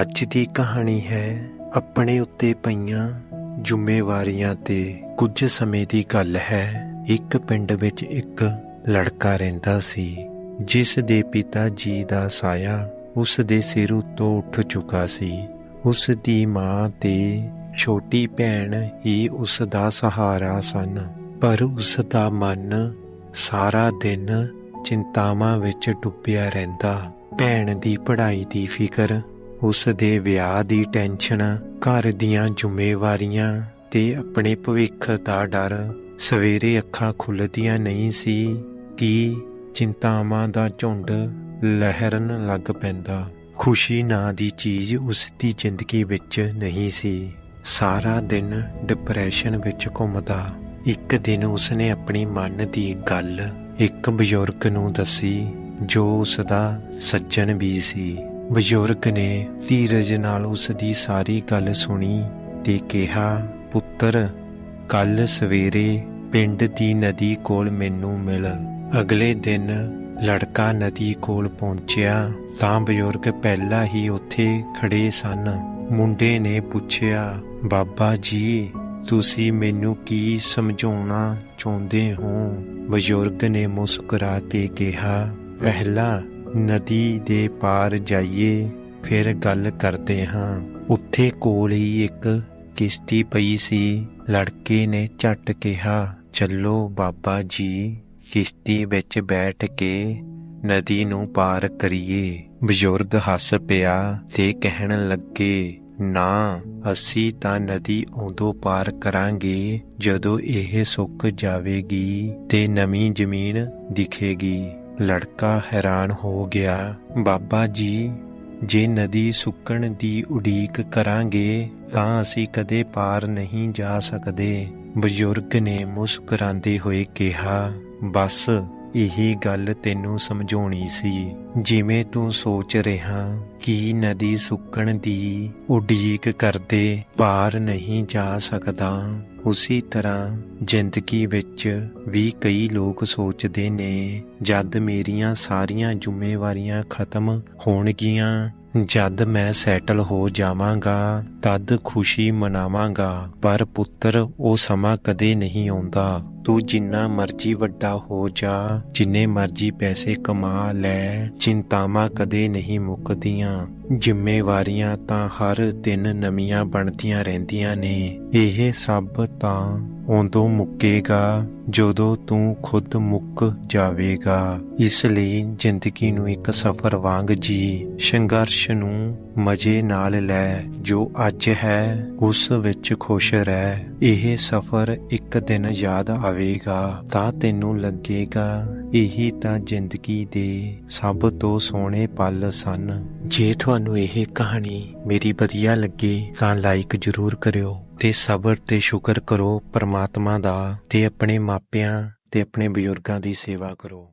ਅੱਜ ਦੀ ਕਹਾਣੀ ਹੈ ਆਪਣੇ ਉੱਤੇ ਪਈਆਂ ਜ਼ਿੰਮੇਵਾਰੀਆਂ ਤੇ ਕੁਝ ਸਮੇਂ ਦੀ ਗੱਲ ਹੈ। ਇੱਕ ਪਿੰਡ ਵਿੱਚ ਇੱਕ ਲੜਕਾ ਰਹਿੰਦਾ ਸੀ, ਜਿਸ ਦੇ ਪਿਤਾ ਜੀ ਦਾ ਸਾਇਆ ਉਸ ਦੇ ਸਿਰ ਉੱਤੋਂ ਉੱਠ ਚੁੱਕਾ ਸੀ। ਉਸ ਦੀ ਮਾਂ ਤੇ ਛੋਟੀ ਭੈਣ ਹੀ ਉਸ ਦਾ ਸਹਾਰਾ ਸਨ, ਪਰ ਉਸ ਦਾ ਮਨ ਸਾਰਾ ਦਿਨ ਚਿੰਤਾਵਾਂ ਵਿੱਚ ਡੁੱਬਿਆ ਰਹਿੰਦਾ। ਭੈਣ ਦੀ ਪੜ੍ਹਾਈ ਦੀ ਫਿਕਰ ਉਸ ਦੇ ਵਿਆਹ ਦੀ ਟੈਨਸ਼ਨ ਘਰ ਦੀਆਂ ਜ਼ਿੰਮੇਵਾਰੀਆਂ ਤੇ ਆਪਣੇ ਭਵਿੱਖ ਦਾ ਡਰ ਸਵੇਰੇ ਅੱਖਾਂ ਖੁੱਲਦੀਆਂ ਨਹੀਂ ਸੀ ਕਿ ਚਿੰਤਾਵਾਂ ਦਾ ਝੁੰਡ ਲਹਿਰਨ ਲੱਗ ਪੈਂਦਾ। ਖੁਸ਼ੀ ਨਾਂ ਦੀ ਚੀਜ਼ ਉਸ ਦੀ ਜ਼ਿੰਦਗੀ ਵਿੱਚ ਨਹੀਂ ਸੀ। ਸਾਰਾ ਦਿਨ ਡਿਪਰੈਸ਼ਨ ਵਿੱਚ ਘੁੰਮਦਾ। ਇੱਕ ਦਿਨ ਉਸਨੇ ਆਪਣੀ ਮਨ ਦੀ ਗੱਲ ਇੱਕ ਬਜ਼ੁਰਗ ਨੂੰ ਦੱਸੀ, ਜੋ ਉਸ ਦਾ ਸੱਜਣ ਵੀ ਸੀ। ਬਜ਼ੁਰਗ ਨੇ ਧੀਰਜ ਨਾਲ ਉਸ ਦੀ ਸਾਰੀ ਗੱਲ ਸੁਣੀ ਤੇ ਕਿਹਾ, ਪੁੱਤਰ ਕੱਲ ਸਵੇਰੇ ਪਿੰਡ ਦੀ ਨਦੀ ਕੋਲ ਮੈਨੂੰ ਮਿਲ। ਅਗਲੇ ਦਿਨ ਲੜਕਾ ਨਦੀ ਕੋਲ ਪਹੁੰਚਿਆ ਤਾਂ ਬਜ਼ੁਰਗ ਪਹਿਲਾਂ ਹੀ ਉੱਥੇ ਖੜੇ ਸਨ। ਮੁੰਡੇ ਨੇ ਪੁੱਛਿਆ, ਬਾਬਾ ਜੀ, ਤੁਸੀਂ ਮੈਨੂੰ ਕੀ ਸਮਝਾਉਣਾ ਚਾਹੁੰਦੇ ਹੋ? ਬਜ਼ੁਰਗ ਨੇ ਮੁਸਕਰਾ ਕੇ ਕਿਹਾ, ਪਹਿਲਾਂ ਨਦੀ ਦੇ ਪਾਰ ਜਾਈਏ, ਫਿਰ ਗੱਲ ਕਰਦੇ ਹਾਂ। ਉੱਥੇ ਕੋਲ ਹੀ ਇੱਕ ਕਿਸ਼ਤੀ ਪਈ ਸੀ। ਲੜਕੇ ਨੇ ਝਟ ਕਿਹਾ, ਚੱਲੋ ਬਾਬਾ ਜੀ। ਕਿਸ਼ਤੀ ਵਿੱਚ ਬੈਠ ਕੇ ਨਦੀ ਨੂੰ ਪਾਰ ਕਰੀਏ। ਬਜ਼ੁਰਗ ਹੱਸ ਪਿਆ ਤੇ ਕਹਿਣ ਲੱਗੇ, ਨਾ, ਅਸੀਂ ਤਾਂ ਨਦੀ ਉਦੋਂ ਪਾਰ ਕਰਾਂਗੇ ਜਦੋਂ ਇਹ ਸੁੱਕ ਜਾਵੇਗੀ ਤੇ ਨਵੀਂ ਜ਼ਮੀਨ ਦਿਖੇਗੀ। ਲੜਕਾ ਹੈਰਾਨ ਹੋ ਗਿਆ। ਬਾਬਾ ਜੀ, ਜੇ ਨਦੀ ਸੁੱਕਣ ਦੀ ਉਡੀਕ ਕਰਾਂਗੇ, ਤਾਂ ਅਸੀਂ ਕਦੇ ਪਾਰ ਨਹੀਂ ਜਾ ਸਕਦੇ। ਬਜ਼ੁਰਗ ਨੇ ਮੁਸਕਰਾਉਂਦੇ ਹੋਏ ਕਿਹਾ, ਬਸ, ਇਹੀ ਗੱਲ ਤੈਨੂੰ ਸਮਝਾਉਣੀ ਸੀ। ਜਿਵੇਂ ਤੂੰ ਸੋਚ ਰਿਹਾ ਕਿ ਨਦੀ ਸੁੱਕਣ ਦੀ ਉਡੀਕ ਕਰਦੇ, ਪਾਰ ਨਹੀਂ ਜਾ ਸਕਦਾ। ਉਸੇ ਤਰ੍ਹਾਂ ਜ਼ਿੰਦਗੀ ਵਿੱਚ ਵੀ ਕਈ ਲੋਕ ਸੋਚਦੇ ਨੇ, ਜਦ ਮੇਰੀਆਂ ਸਾਰੀਆਂ ਜ਼ਿੰਮੇਵਾਰੀਆਂ ਖਤਮ ਹੋਣਗੀਆਂ, ਜਦ ਮੈਂ ਸੈਟਲ ਹੋ ਜਾਵਾਂਗਾ, ਤਦ ਖੁਸ਼ੀ ਮਨਾਵਾਂਗਾ, ਪਰ ਪੁੱਤਰ, ਉਹ ਸਮਾਂ ਕਦੇ ਨਹੀਂ ਆਉਂਦਾ। ਤੂੰ ਜਿੰਨਾ ਮਰਜ਼ੀ ਵੱਡਾ ਹੋ ਜਾ, ਜਿੰਨੇ ਮਰਜ਼ੀ ਪੈਸੇ ਕਮਾ ਲੈ, ਚਿੰਤਾਵਾਂ ਕਦੇ ਨਹੀਂ ਮੁੱਕਦੀਆਂ। ਜ਼ਿੰਮੇਵਾਰੀਆਂ ਤਾਂ ਹਰ ਦਿਨ ਨਵੀਆਂ ਬਣਦੀਆਂ ਰਹਿੰਦੀਆਂ ਨੇ। ਇਹ ਸਭ ਤਾਂ ਉਦੋਂ ਮੁੱਕੇਗਾ, ਜਦੋਂ ਤੂੰ ਖੁਦ ਮੁੱਕ ਜਾਵੇਗਾ। ਇਸ ਲਈ ਜ਼ਿੰਦਗੀ ਨੂੰ ਇੱਕ ਸਫ਼ਰ ਵਾਂਗ ਜੀ, ਸੰਘਰਸ਼ ਨੂੰ ਮਜ਼ੇ ਨਾਲ ਲੈ। ਜੋ ਅੱਜ ਹੈ, ਉਸ ਵਿੱਚ ਖੁਸ਼ ਰਹਿ। ਇਹ ਸਫ਼ਰ ਇੱਕ ਦਿਨ ਯਾਦ ਆ ਆਵੇਗਾ ਤਾਂ ਤੈਨੂੰ ਲੱਗੇਗਾ, ਇਹੀ ਤਾਂ ਜ਼ਿੰਦਗੀ ਦੇ ਸਭ ਤੋਂ ਸੋਹਣੇ ਪਲ ਸਨ। ਜੇ ਤੁਹਾਨੂੰ ਇਹ ਕਹਾਣੀ ਮੇਰੀ ਵਧੀਆ ਲੱਗੇ ਤਾਂ ਲਾਈਕ ਜ਼ਰੂਰ ਕਰਿਓ ਤੇ ਸਬਰ ਤੇ ਸ਼ੁਕਰ ਕਰੋ ਪਰਮਾਤਮਾ ਦਾ ਤੇ ਆਪਣੇ ਮਾਪਿਆਂ ਤੇ ਆਪਣੇ ਬਜ਼ੁਰਗਾਂ ਦੀ ਸੇਵਾ ਕਰੋ।